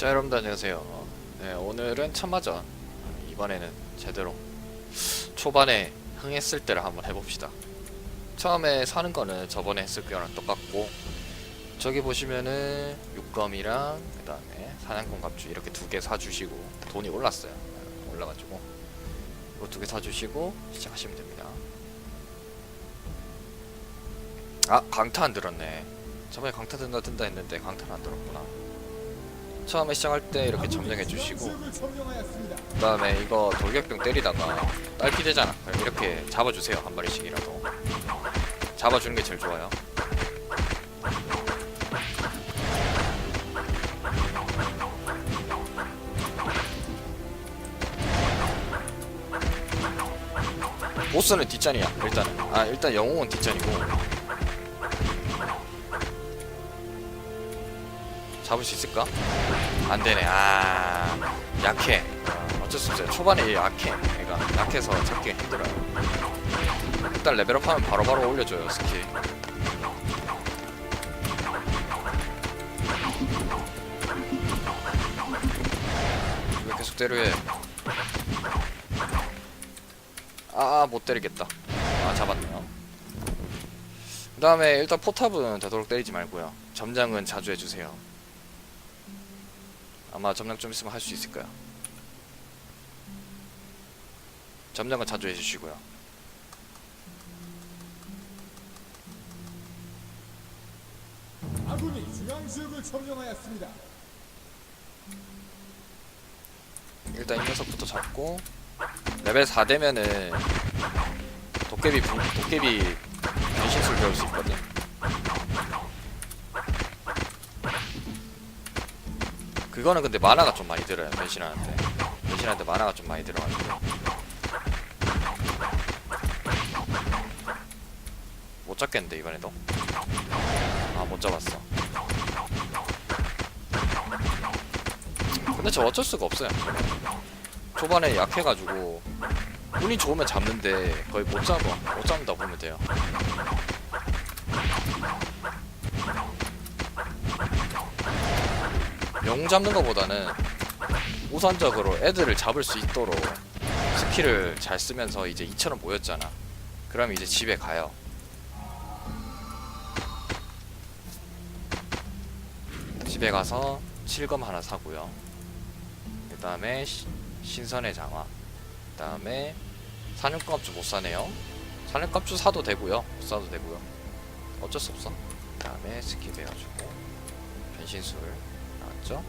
자 여러분들 안녕하세요. 네 오늘은 참마전. 이번에는 제대로 초반에 흥했을 때를 한번 해봅시다. 처음에 사는 거는 저번에 했을 거랑 똑같고 저기 보시면은 육검이랑 그 다음에 사냥꾼 갑주 이렇게 두 개 사주시고 돈이 올랐어요. 네, 올라가지고 이거 두 개 사주시고 시작하시면 됩니다. 아 강타 안 들었네. 저번에 강타 든다 든다 했는데 강타를 안 들었구나 처음에 시작할 때 이렇게 점령해 주시고 그 다음에 이거 돌격병 때리다가 딸피 되잖아 이렇게 잡아주세요 한 마리씩이라도. 잡아주는 게 제일 좋아요. 보스는 뒷전이야 일단은. 아 일단 영웅은 뒷전이고 잡을 수 있을까? 안 되네. 아, 약해. 어, 어쩔 수 없어요. 초반에 얘 약해. 얘가 약해서 잡기 힘들어요. 일단 레벨업 하면 바로바로 올려줘요, 스킬. 왜 계속 때려해? 아, 못 때리겠다. 아, 잡았네요. 그 다음에 일단 포탑은 되도록 때리지 말고요. 점장은 자주 해주세요. 아마 점령 좀 있으면 할 수 있을 거야. 점령은 자주 해주시고요. 아군이 중앙 지역을 점령하였습니다. 일단 이 녀석부터 잡고 레벨 4 되면은 도깨비 분, 도깨비 변신술 배울 수 있거든. 그거는 근데 만화가 좀 많이 들어요 변신하는데. 변신하는데 만화가 좀 많이 들어가지고. 못 잡겠는데 이번에도? 아 못 잡았어. 근데 저 어쩔 수가 없어요. 초반에 약해가지고 운이 좋으면 잡는데 거의 못 잡아 못 잡는다 보면 돼요 영 잡는 것보다는 우선적으로 애들을 잡을 수 있도록 스킬을 잘 쓰면서 이제 이처럼 모였잖아. 그럼 이제 집에 가요. 집에 가서 칠검 하나 사고요. 그 다음에 신선의 장화. 그 다음에 사냥감주 못 사네요. 사냥감주 사도 되고요. 못 사도 되고요. 어쩔 수 없어. 그 다음에 스킵 해가지고 변신술 나왔죠?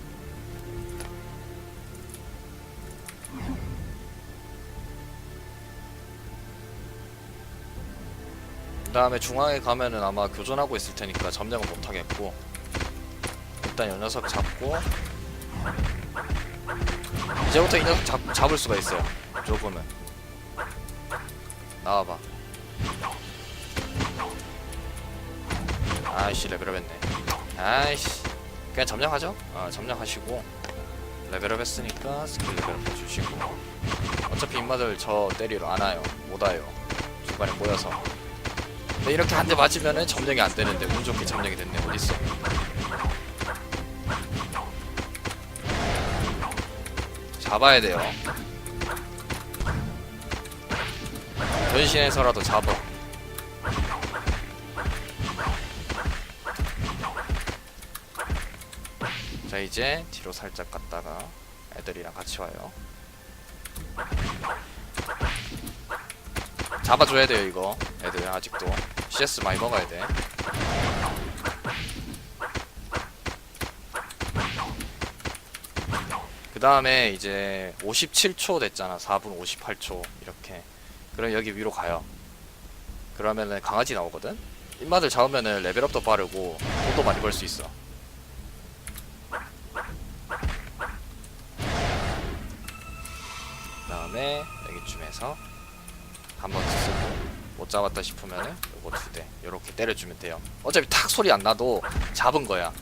그 다음에 중앙에 가면은 아마 교전하고 있을 테니까 점령은 못 하겠고 일단 이 녀석 잡고 이제부터 이 녀석 잡, 잡을 수가 있어요. 조금은. 나와봐. 아이씨 레벨업 했네. 아이씨 그냥 점령하죠. 아 점령하시고 레벨업 했으니까 스킬 레벨업 해주시고. 어차피 인마들 저 때리러 안 와요. 못 와요. 중간에 모여서. 근데 이렇게 한 대 맞으면은 점령이 안 되는데 운 좋게 점령이 됐네. 어딨어? 잡아야 돼요. 변신해서라도 잡아. 이제 뒤로 살짝 갔다가 애들이랑 같이 와요. 잡아줘야 돼요 이거. 애들 아직도. CS 많이 먹어야 돼. 그 다음에 이제 57초 됐잖아. 4분 58초. 이렇게. 그럼 여기 위로 가요. 그러면은 강아지 나오거든? 입맛을 잡으면은 레벨업도 빠르고 돈도 많이 벌 수 있어 그 다음에 여기쯤에서 한번 쓰고 못 잡았다 싶으면은 요거 두대 요렇게 때려주면 돼요. 어차피 탁 소리 안 나도 잡은 거야.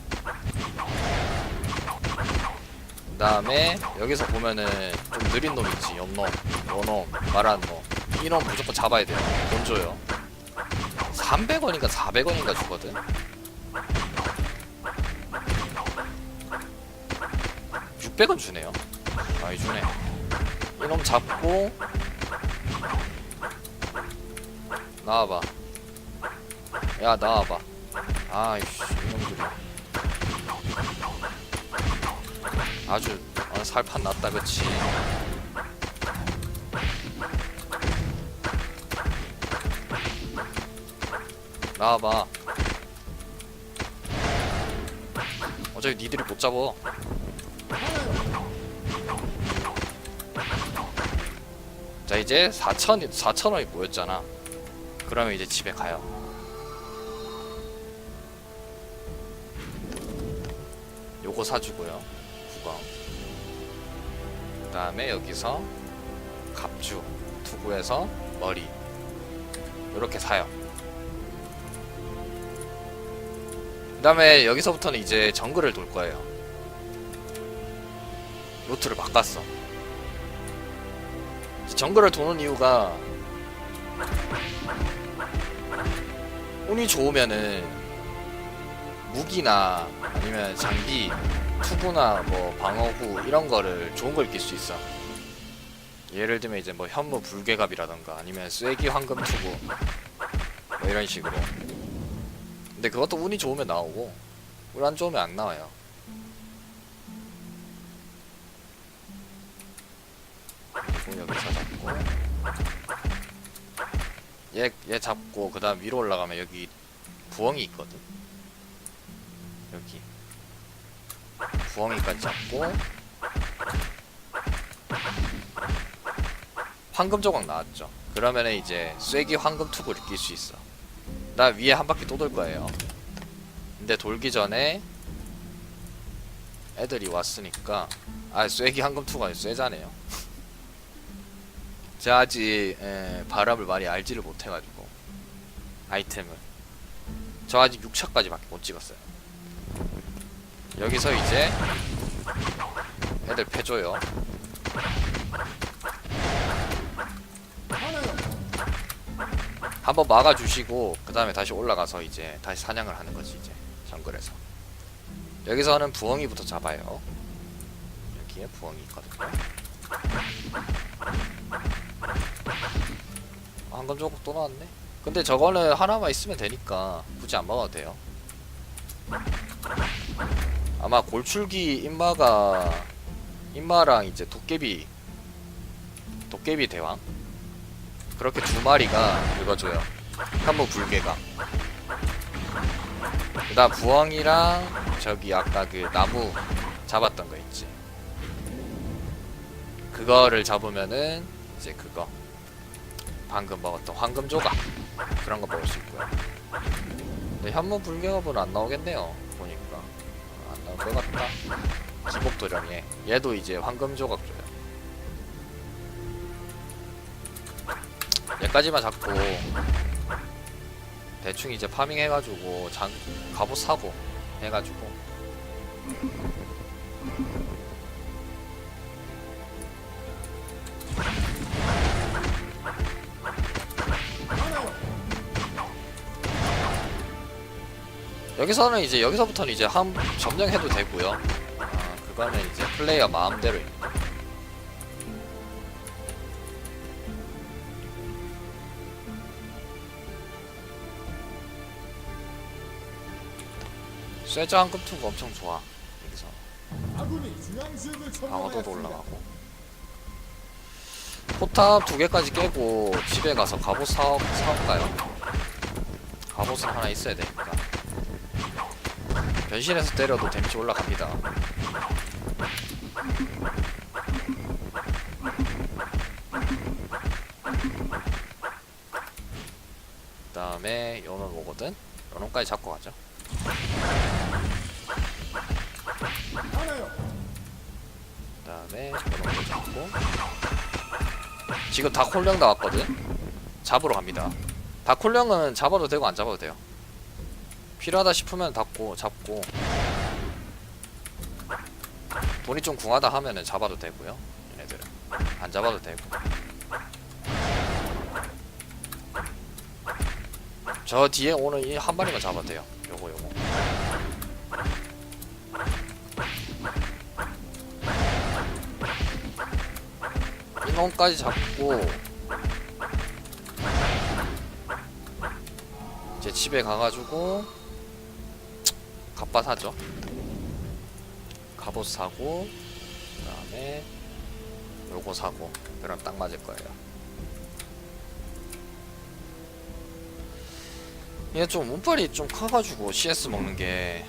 그 다음에 여기서 보면은 좀 느린 놈 있지 옆놈 요놈 말하는 놈. 이놈 무조건 잡아야 돼요. 돈 줘요. 300원인가 400원인가 주거든? 600원 주네요. 많이 주네 이놈 잡고 나와봐. 야 나와봐. 아이씨 이놈들이. 아주 어, 살판 났다 그치? 나와봐. 어차피 니들이 못 잡어 자 이제 4천 4천 원이 모였잖아. 그러면 이제 집에 가요. 요거 사주고요. 구강 그 다음에 여기서 갑주 투구해서 머리. 요렇게 사요. 그 다음에 여기서부터는 이제 정글을 돌 거예요. 루트를 바꿨어 정글을 도는 이유가 운이 좋으면은 무기나 아니면 장비 투구나 뭐 방어구 이런 거를 좋은 걸 낄 수 있어. 예를 들면 이제 뭐 현무 불개갑이라던가 아니면 쐐기 황금 투구 뭐 이런 식으로. 근데 그것도 운이 좋으면 나오고 운 안 좋으면 안 나와요 여기서 잡고. 얘, 얘 잡고 그 다음 위로 올라가면 여기 부엉이 있거든. 여기. 부엉이까지 잡고. 황금 조각 나왔죠. 그러면은 이제 쐐기 황금 투구를 낄수 있어. 나 위에 한 바퀴 또 돌 거예요. 근데 돌기 전에 애들이 왔으니까 아 쐐기 황금 투구가 쇠자네요 제가 아직 에, 바람을 많이 알지를 못해가지고. 아이템을. 저 아직 6차까지밖에 못 찍었어요. 여기서 이제 애들 패줘요. 한번 막아주시고 그 다음에 다시 올라가서 이제 다시 사냥을 하는 거지 이제 정글에서. 여기서는 부엉이부터 잡아요. 여기에 부엉이 있거든요 아, 한검 조각 또 나왔네 근데 저거는 하나만 있으면 되니까 굳이 안 먹어도 돼요 아마 골출기 인마가 인마랑 이제 도깨비 도깨비 대왕 그렇게 두 마리가 긁어줘요. 한번 불개가. 그 다음 부엉이랑 저기 아까 그 나무 잡았던 거 있지. 그거를 잡으면은 이제 그거 방금 먹었던 황금 조각 그런 거 먹을 수 있고요. 근데 현무 불개갑은 안 나오겠네요. 보니까 아, 안 나올 것 같다. 기복 도령에 얘도 이제 황금 조각 줘요. 얘까지만 잡고 대충 이제 파밍 해가지고 장 갑옷 사고 해가지고 여기서는 이제 여기서부터는 이제 함 점령해도 되고요. 아, 그거는 이제 플레이어 마음대로입니다. 쇠자 한급 투가 엄청 좋아. 여기서 점령하였습니다. 올라가고. 포탑 두 개까지 깨고 집에 가서 갑옷 사 사올까요? 갑옷은 하나 있어야 되니까. 변신해서 때려도 데미지 올라갑니다. 그 다음에 요놈 오거든? 요놈까지 잡고 가죠. 그 다음에 요놈도 잡고 지금 다 콜령 나왔거든? 잡으러 갑니다. 다 콜령은 잡아도 되고 안 잡아도 돼요. 필요하다 싶으면 잡고 잡고 돈이 좀 궁하다 하면은 잡아도 되고요. 얘네들은 안 잡아도 되고. 저 뒤에 오는 이 한 마리만 잡아도 돼요. 요거 요거. 형까지 잡고 이제 집에 가가지고 갑바 사죠. 갑옷 사고 그 다음에 요거 사고 그럼 딱 맞을 거예요. 얘 좀 운빨이 좀 커가지고 CS 먹는 게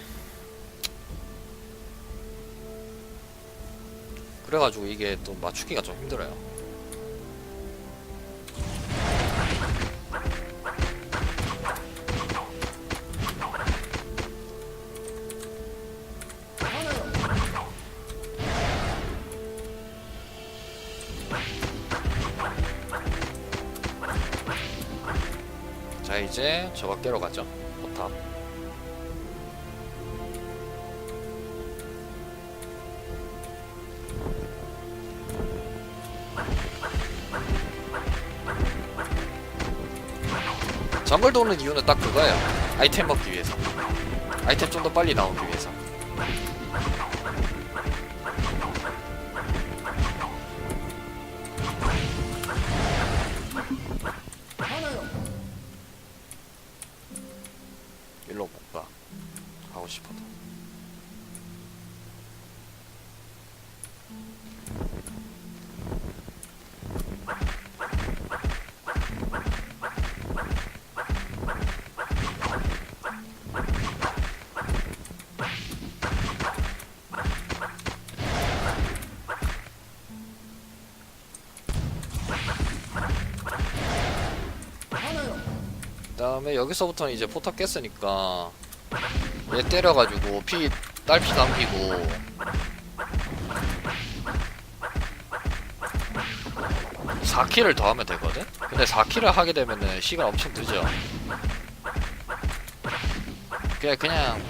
그래가지고 이게 또 맞추기가 좀 힘들어요. 이제 저거 깨러 가죠. 포탑. 정글 도는 이유는 딱 그거예요. 아이템 먹기 위해서. 아이템 좀 더 빨리 나오기 위해서. 가고 싶어도. 하나요. 그다음에 여기서부터는 이제 포탑 깼으니까 얘 때려가지고 피 딸피 남기고. 4킬을 더 하면 되거든? 근데 4킬을 하게 되면은 시간 엄청 늦어. 그냥 그냥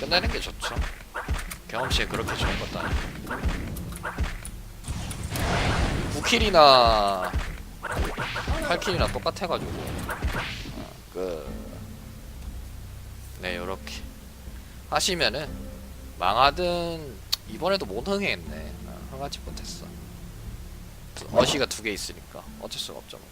끝내는 게 좋죠. 경험치에 그렇게 좋은 것도 아니고. 9킬이나 8킬이나 똑같아가지고. 어, 그... 네 요렇게 하시면은 망하든 이번에도 못 흥했네 어, 흥하지 못했어 두- 어시가 두 개 있으니까 어쩔 수가 없죠 뭐.